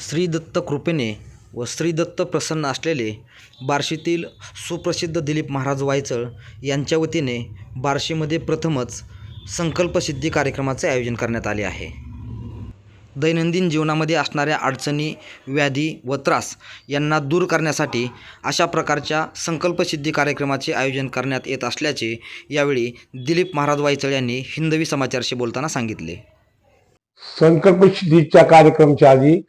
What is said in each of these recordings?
श्रीदत्त कृपेने व श्रीदत्त प्रसन्न असलेले बार्शीतील सुप्रसिद्ध दिलीप महाराज वायचळ यांच्या वतीने बार्शीमध्ये प्रथमच संकल्पसिद्धी कार्यक्रमाचे आयोजन करण्यात आले आहे. दैनंदिन जीवनामध्ये असणाऱ्या अडचणी व्याधी व त्रास यांना दूर करण्यासाठी अशा प्रकारच्या संकल्पसिद्धी कार्यक्रमाचे आयोजन करण्यात येत असल्याचे यावेळी दिलीप महाराज वायचळ यांनी हिंदवी समाचारशी बोलताना सांगितले. संकल्पसिद्धीच्या कार्यक्रमच्या आधी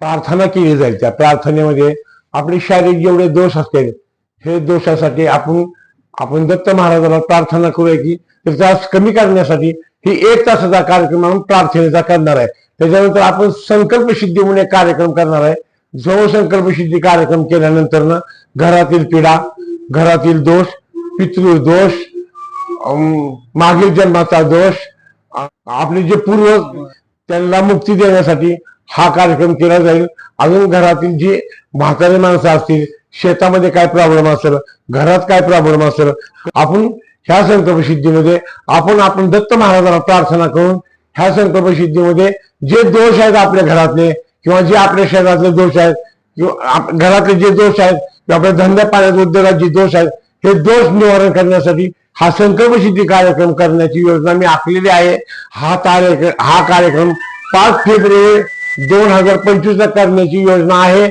प्रार्थना केली जाईल. त्या प्रार्थनेमध्ये आपले शारीरिक जेवढे दोष असतील हे दोषासाठी आपण आपण दत्त महाराजाला प्रार्थना करूया की ते त्रास कमी करण्यासाठी ही एक तासाचा कार्यक्रम आपण प्रार्थनेचा करणार आहे. त्याच्यानंतर आपण संकल्प सिद्धी म्हणून एक कार्यक्रम करणार आहे. जो संकल्प सिद्धी कार्यक्रम केल्यानंतर ना घरातील पिढा घरातील दोष पितृ दोष अं, मागील जन्माचा दोष आपले जे पूर्व त्यांना मुक्ती देण्यासाठी हा कार्यक्रम केला जाईल. अजून घरातील जी म्हातारी माणसं असतील शेतामध्ये काय प्रॉब्लेम असेल घरात काय प्रॉब्लेम असेल आपण ह्या संकल्प सिद्धीमध्ये आपण आपण दत्त महाराजांना प्रार्थना करून ह्या संकल्प सिद्धीमध्ये जे दोष आहेत आपल्या घरातले किंवा जे आपल्या शरीरातले दोष आहेत किंवा घरातले जे दोष आहेत किंवा आपल्या धंदा पाण्यात उद्योगात जे दोष आहेत हे दोष निवारण करण्यासाठी हा संकल्प सिद्धी कार्यक्रम करण्याची योजना मी आखलेली आहे. हा कार्यक्रम हा कार्यक्रम पाच फेब्रुवारी दोन हजार पंचवीस ला करण्याची योजना आहे.